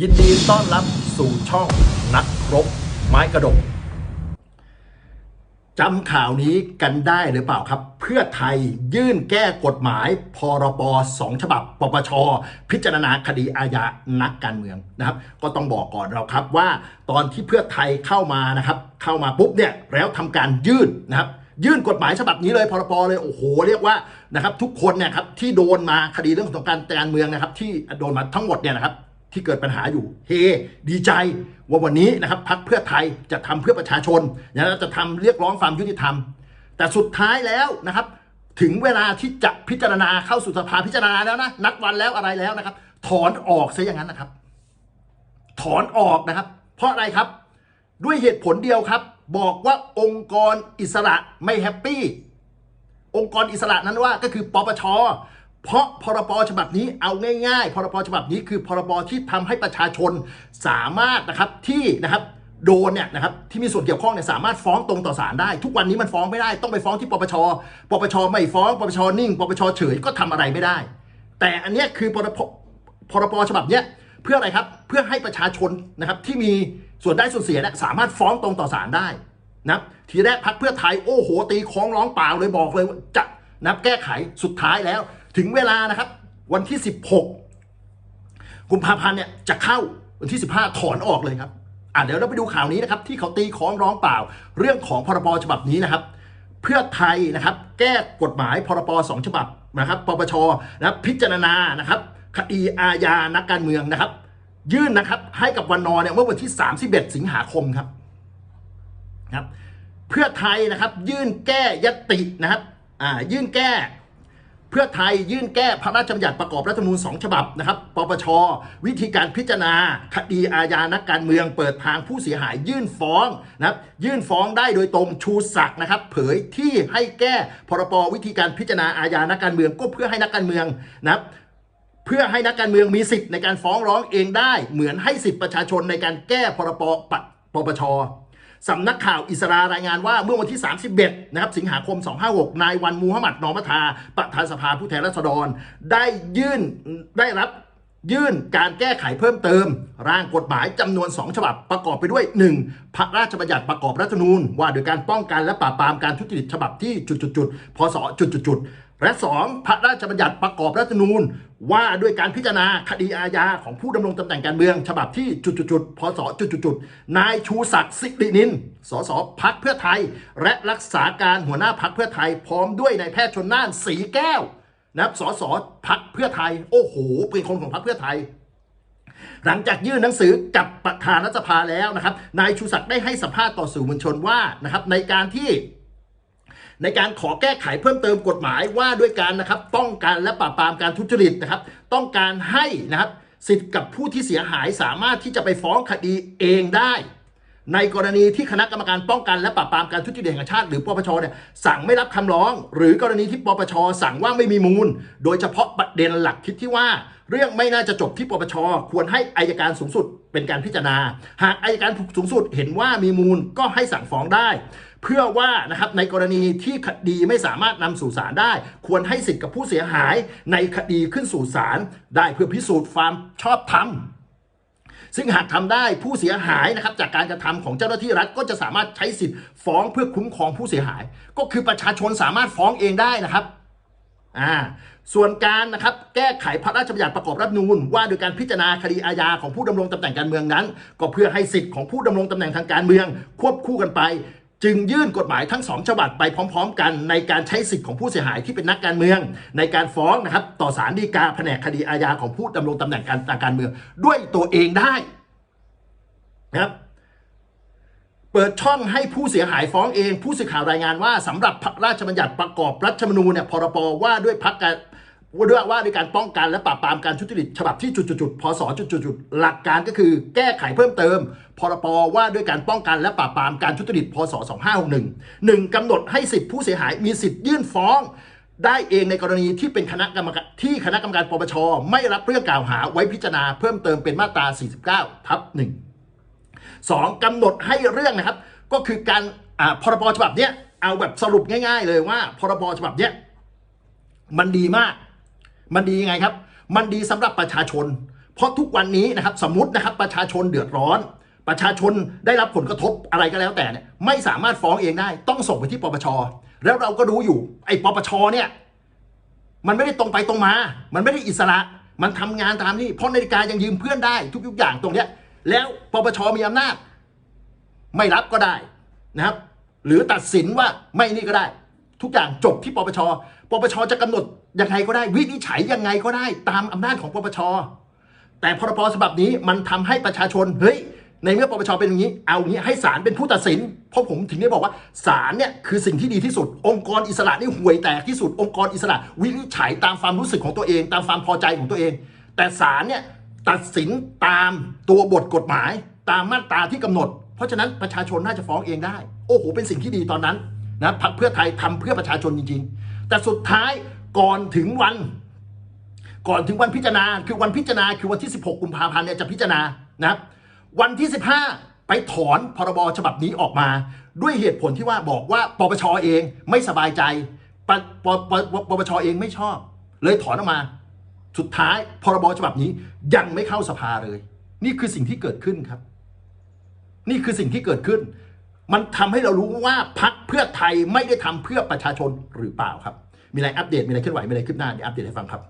ยินดีต้อนรับสู่ช่องนักครบไม้กระดกจำข่าวนี้กันได้หรือเปล่าครับ เพื่อไทยยื่นแก้กฎหมาย พรบสองฉบับ ปปช พิจารณาคดีอาญานักการเมืองนะครับ ก็ต้องบอกก่อนเราครับว่าตอนที่เพื่อไทยเข้ามานะครับ เข้ามาปุ๊บเนี่ยแล้วทำการยื่นนะครับยื่นกฎหมายฉบับนี้เลยพรบเลยโอ้โหเรียกว่านะครับทุกคนเนี่ยครับที่โดนมาคดีเรื่องของการการเมืองนะครับ ที่โดนมาทั้งหมดเนี่ยนะครับ ที่เกิดปัญหาอยู่ เฮ ดีใจว่าวันนี้นะครับพักเพื่อไทยจะทำเพื่อประชาชนนะจะทำเรียกร้องความยุติธรรม แต่สุดท้ายแล้วนะครับ ถึงเวลาที่จะพิจารณาเข้าสู่สภาพิจารณาแล้วนะนัดวันแล้วอะไรแล้วนะครับ ถอนออกซะอย่างนั้นนะครับ ถอนออกนะครับ เพราะอะไรครับ ด้วยเหตุผลเดียวครับ บอกว่าองค์กรอิสระไม่แฮปปี้องค์กรอิสระนั้นว่าก็คือปปช เพราะพรบฉบับนี้เอาง่ายๆ พรบฉบับนี้คือพรบที่ทำให้ประชาชนสามารถนะครับที่นะครับโดนเนี่ยนะครับที่มีส่วนเกี่ยวข้องเนี่ยสามารถฟ้องตรงต่อศาลได้ ทุกวันนี้มันฟ้องไม่ได้ ต้องไปฟ้องที่ปปชปปชไม่ฟ้องปปชนิ่งปปชเฉยก็ทำอะไรไม่ได้ แต่อันเนี้ยคือพรบพรบฉบับเนี้ยเพื่ออะไรครับเพื่อให้ประชาชนนะครับที่มีส่วนได้ส่วนเสียเนี่ยสามารถฟ้องตรงต่อศาลได้นะทีแรกพักเพื่อไทยโอ้โหตีคล้องร้องเปล่าเลยบอกเลยจะ นับแก้ไขสุดท้ายแล้ว ถึงเวลานะครับ วันที่ 16กุมภาพันธ์เนี่ยจะเข้าวันที่ 15 ถอนออกเลยครับอะเดี๋ยวเราไปดูข่าวนี้นะครับ ที่เขาตีค้องร้องเปล่า เรื่องของพรบฉบับนี้นะครับ เพื่อไทยนะครับ แก้กฎหมายพรบสองฉบับนะครับปปชนะพิจารณานะครับ คดีอาญานักการเมืองนะครับ ยื่นนะครับ ให้กับวันนอเนี่ยเมื่อวันที่ 31 สิงหาคมครับนะครับ เพื่อไทยนะครับ ยื่นแก้ยตินะครับ อ่ายื่นแก้ เพื่อไทยยื่นแก้พระราชบัญญัติประกอบรัฐธรรมนูญสองฉบับนะครับปปช วิธีการพิจารณา คดีอาญานักการเมืองเปิดทางผู้เสียหายยื่นฟ้องนะครับยื่นฟ้องได้โดยตรงชูศักดิ์นะครับ เผยที่ให้แก้พรบวิธีการพิจารณาอาญานักการเมืองก็เพื่อให้นักการเมืองนะครับเพื่อให้นักการเมืองมีสิทธิ์ในการฟ้องร้องเองได้ เหมือนให้สิทธิประชาชนในการแก้พรบปปปช สำนักข่าวอิสรารายงานว่าเมื่อวันที่ 31 นะครับ สิงหาคม 256 นายวันมูฮัมหมัดนอมัทา ประธานสภาผู้แทนราษฎร ได้ยื่นได้รับยื่นการแก้ไขเพิ่มเติม ร่างกฎหมายจำนวน 2 ฉบับประกอบไปด้วย 1. พระราชบัญญัติประกอบรัฐธรรมนูญว่าโดยการป้องกันและปราบปรามการทุจริตฉบับที่จุดๆพศจุดๆ และ 2. พระราชบัญญัติประกอบรัฐธรรมนูญ ว่าด้วยการพิจารณาคดีอาญาของผู้ดำรงตำแหน่งการเมือง ฉบับที่จุดๆพศจุดๆๆนายชูศักดิ์สิรินินสสพักเพื่อไทย และรักษาการหัวหน้าพักเพื่อไทย พร้อมด้วยนายแพทย์ชนน่านสีแก้วนะครับสสพักเพื่อไทย โอ้โหเป็นคนของพักเพื่อไทยหลังจากยื่นหนังสือกับประธานรัฐสภาแล้วนะครับ นายชูศักดิ์ได้ให้สัมภาษณ์ต่อสื่อมวลชนว่านะครับในการที่ ในการขอแก้ไขเพิ่มเติมกฎหมายว่าด้วยการนะครับป้องกันและปราบปรามการทุจริตนะครับ ต้องการให้นะครับสิทธิ์กับผู้ที่เสียหายสามารถที่จะไปฟ้องคดีเองได้ ในกรณีที่คณะกรรมการป้องกันและปราบปรามการทุจริตแห่งชาติหรือปปชเนี่ยสั่งไม่รับคำร้อง หรือกรณีที่ปปชสั่งว่าไม่มีมูล โดยเฉพาะประเด็นหลักคิดที่ว่า เรื่องไม่น่าจะจบที่ปปชควรให้อายการสูงสุดเป็นการพิจารณา หากอายการสูงสุดเห็นว่ามีมูลก็ให้สั่งฟ้องได้ เพื่อว่านะครับในกรณีที่คดีไม่สามารถนำสู่ศาลได้ ควรให้สิทธิ์กับผู้เสียหายในคดีขึ้นสู่ศาลได้เพื่อพิสูจน์ความชอบธรรมซึ่งหากทำได้ผู้เสียหายนะครับจากการกระทำของเจ้าหน้าที่รัฐก็จะสามารถใช้สิทธิ์ฟ้องเพื่อคุ้มครองผู้เสียหาย ก็คือประชาชนสามารถฟ้องเองได้นะครับอ่าส่วนการนะครับแก้ไขพระราชบัญญัติประกอบรัฐนูญว่าโดยการพิจารณาคดีอาญาของผู้ดำรงตำแหน่งการเมืองนั้น ก็เพื่อให้สิทธิ์ของผู้ดำรงตำแหน่งทางการเมือง ควบคู่กันไป จึงยื่นกฎหมายทั้งสองฉบับไปพร้อม ๆ กันในการใช้สิทธิ์ของผู้เสียหายที่เป็นนักการเมือง ในการฟ้องนะครับต่อศาลฎีกาแผนกคดีอาญาของผู้ดำรงตำแหน่งการทางการเมืองด้วยตัวเองได้นะครับเปิดช่องให้ผู้เสียหายฟ้องเอง ผู้สื่อข่าวรายงานว่าสำหรับพระราชบัญญัติประกอบรัฐธรรมนูญเนี่ยพรบว่าด้วยพักการ ว่าด้วยว่าด้วยการป้องกันและปราบปรามการทุจริตฉบับที่จุดๆพศจุดๆหลักการก็คือแก้ไขเพิ่มเติม พรบว่าด้วยการป้องกันและปราบปรามการทุจริตพศ 2561หนึ่งกำหนดให้สิทธิผู้เสียหายมีสิทธิ์ยื่นฟ้อง ได้เองในกรณีที่เป็นคณะกรรมการที่คณะกรรมการปปชไม่รับเรื่องกล่าวหาไว้พิจารณาเพิ่มเติมเป็นมาตรา 49 ทับหนึ่งสองกำหนดให้เรื่องนะครับ ก็คือการอ่าพรบฉบับเนี้ยเอาแบบสรุปง่าย ๆ เลยว่า พรบฉบับเนี้ยมันดีมาก มันดียังไงครับ มันดีสำหรับประชาชน เพราะทุกวันนี้นะครับสมมตินะครับประชาชนเดือดร้อน ประชาชนได้รับผลกระทบอะไรก็แล้วแต่เนี่ยไม่สามารถฟ้องเองได้ ต้องส่งไปที่ปปชแล้วเราก็รู้อยู่ไอ้ปปชเนี่ยมันไม่ได้ตรงไปตรงมา มันไม่ได้อิสระ มันทำงานตามนี่ เพราะนาฬิกายังยืมเพื่อนได้ทุกๆอย่างตรงเนี้ย แล้วปปชมีอำนาจ ไม่รับก็ได้นะครับ หรือตัดสินว่าไม่นี่ก็ได้ ทุกอย่างจบที่ปปช ปปชจะกำหนด ยังไงก็ได้วินิจฉัยยังไงก็ได้ตามอำนาจของปปช แต่พรบฉบับนี้มันทำให้ประชาชนเฮ้ยในเมื่อปปชเป็นอย่างนี้ เอางี้ให้ศาลเป็นผู้ตัดสิน เพราะผมถึงได้บอกว่าศาลเนี่ยคือสิ่งที่ดีที่สุด องค์กรอิสระนี่ห่วยแตกที่สุด องค์กรอิสระ วินิจฉัยตามความรู้สึกของตัวเอง ตามความพอใจของตัวเอง แต่ศาลเนี่ยตัดสินตามตัวบทกฎหมาย ตามมาตราที่กำหนด เพราะฉะนั้นประชาชนน่าจะฟ้องเองได้ โอ้โหเป็นสิ่งที่ดีตอนนั้นนะพรรคเพื่อไทยทำเพื่อประชาชนจริง ๆ แต่สุดท้าย ก่อนถึงวัน ก่อนถึงวันพิจารณา คือวันพิจารณาคือวันที่ 16 กุมภาพันธ์เนี่ยจะพิจารณานะครับ วันที่ 15 ไปถอนพรบฉบับนี้ออกมา ด้วยเหตุผลที่ว่าบอกว่าปปชเองไม่สบายใจปปปปปปชเองไม่ชอบ เลยถอนออกมา สุดท้ายพรบฉบับนี้ยังไม่เข้าสภาเลย นี่คือสิ่งที่เกิดขึ้นครับ นี่คือสิ่งที่เกิดขึ้น มันทำให้เรารู้ว่าพักเพื่อไทยไม่ได้ทำเพื่อประชาชนหรือเปล่าครับ มีอะไรอัปเดตมีอะไรเคลื่อนไหวมีอะไรคืบหน้าเดี๋ยวอัปเดตให้ฟังครับ